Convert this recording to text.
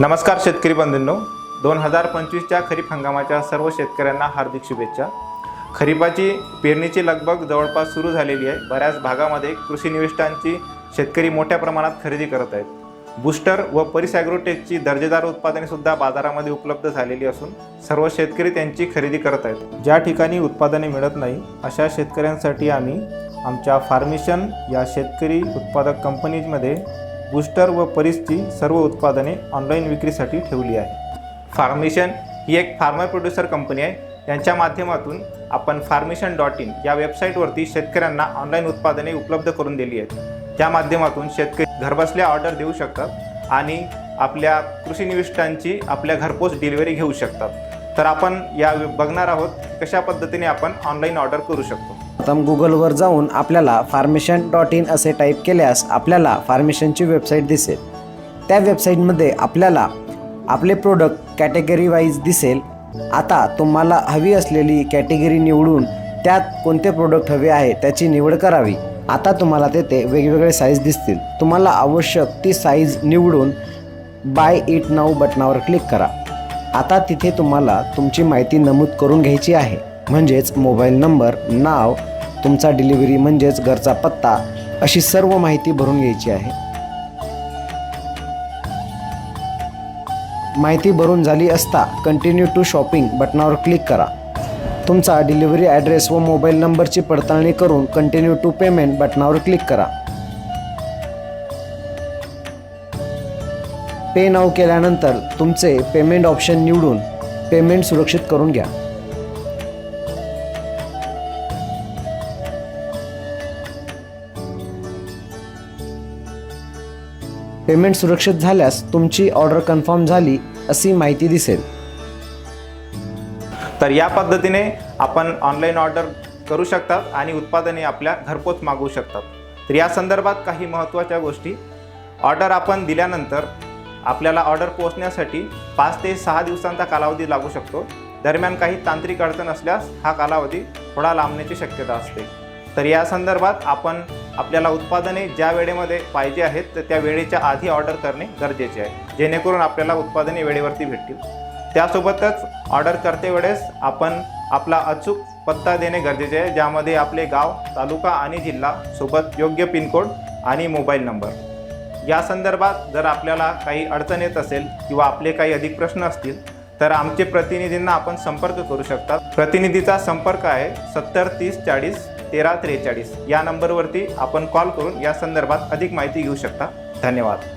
नमस्कार शेतकरी बंधूंनो. दोन हजार पंचवीसच्या खरीप हंगामाच्या सर्व शेतकऱ्यांना हार्दिक शुभेच्छा. खरीपाची पेरणीची लगबग जवळपास सुरू झालेली आहे. बऱ्याच भागामध्ये कृषी निविष्ठांची शेतकरी मोठ्या प्रमाणात खरेदी करत आहेत. बूस्टर व परिस ॲग्रोटेकची दर्जेदार उत्पादने सुद्धा बाजारामध्ये उपलब्ध झालेली असून सर्व शेतकरी त्यांची खरेदी करत आहेत. ज्या ठिकाणी उत्पादने मिळत नाही अशा शेतकऱ्यांसाठी आम्ही आमच्या फार्मिशन या शेतकरी उत्पादक कंपनीजमध्ये बूस्टर व परिसची सर्व उत्पादने ऑनलाईन विक्रीसाठी ठेवली आहे. फार्मेशन ही एक फार्मर प्रोड्युसर कंपनी आहे. यांच्या माध्यमातून आपण फार्मेशन डॉट इन या वेबसाईटवरती शेतकऱ्यांना ऑनलाईन उत्पादने उपलब्ध करून दिली आहेत. त्या माध्यमातून शेतकरी घरबसल्या ऑर्डर देऊ शकतात आणि आपल्या कृषी निविष्ठांची आपल्या घरपोच डिलिव्हरी घेऊ शकतात. तर आपण या बघणार आहोत कशा पद्धतीने आपण ऑनलाईन ऑर्डर करू शकतो. प्रथम गुगलवर जाऊन आपल्याला फार्मेशन डॉट इन असे टाईप केल्यास आपल्याला फार्मेशनची वेबसाईट दिसेल. त्या वेबसाईटमध्ये आपल्याला आपले प्रोडक्ट कॅटेगरी वाईज दिसेल. आता तुम्हाला हवी असलेली कॅटेगरी निवडून त्यात कोणते प्रोडक्ट हवे आहे त्याची निवड करावी. आता तुम्हाला तेथे वेगवेगळे साईज दिसतील. तुम्हाला आवश्यक ती साईज निवडून बाय इट नाऊ बटनावर क्लिक करा. आता तिथे तुम्हाला तुमची माहिती नमूद करून घ्यायची आहे. म्हणजेच मोबाईल नंबर नाव तुमचा डिलिव्हरी म्हणजेच घरचा पत्ता अशी सर्व माहिती भरून घ्यायची आहे. माहिती भरून झाली असता कंटिन्यू टू शॉपिंग बटनावर क्लिक करा. तुमचा डिलिव्हरी ॲड्रेस व मोबाईल नंबरची पडताळणी करून कंटिन्यू टू पेमेंट बटनावर क्लिक करा. पे नाव केल्यानंतर तुमचे पेमेंट ऑप्शन निवडून पेमेंट सुरक्षित करून घ्या. पेमेंट सुरक्षित झाल्यास तुमची ऑर्डर कन्फर्म झाली अशी माहिती दिसेल. तर या पद्धतीने आपण ऑनलाईन ऑर्डर करू शकतात आणि उत्पादने आपल्या घरपोच मागवू शकतात तर या संदर्भात काही महत्त्वाच्या गोष्टी. ऑर्डर आपण दिल्यानंतर आपल्याला ऑर्डर पोहोचण्यासाठी पाच ते सहा दिवसांचा कालावधी लागू शकतो. दरम्यान काही तांत्रिक अडचण असल्यास हा कालावधी थोडा लांबण्याची शक्यता असते. तर या संदर्भात आपण आपल्याला उत्पादने ज्या वेळेमध्ये पाहिजे आहेत तर त्या वेळेच्या आधी ऑर्डर करणे गरजेचे आहे. जेणेकरून आपल्याला उत्पादने वेळेवरती भेटतील. त्यासोबतच ऑर्डर करते वेळेस आपण आपला अचूक पत्ता देणे गरजेचे आहे ज्यामध्ये आपले गाव तालुका आणि जिल्हा सोबत योग्य पिनकोड आणि मोबाईल नंबर. या संदर्भात जर आपल्याला काही अडचण येत असेल किंवा आपले काही अधिक प्रश्न असतील तर आमचे प्रतिनिधींना आपण संपर्क करू शकतात प्रतिनिधीचा संपर्क आहे सत्तर तीस चाळीस तेरा त्रेचाळीस या नंबरवरती आपण कॉल करून या संदर्भात अधिक माहिती घेऊ शकता. धन्यवाद.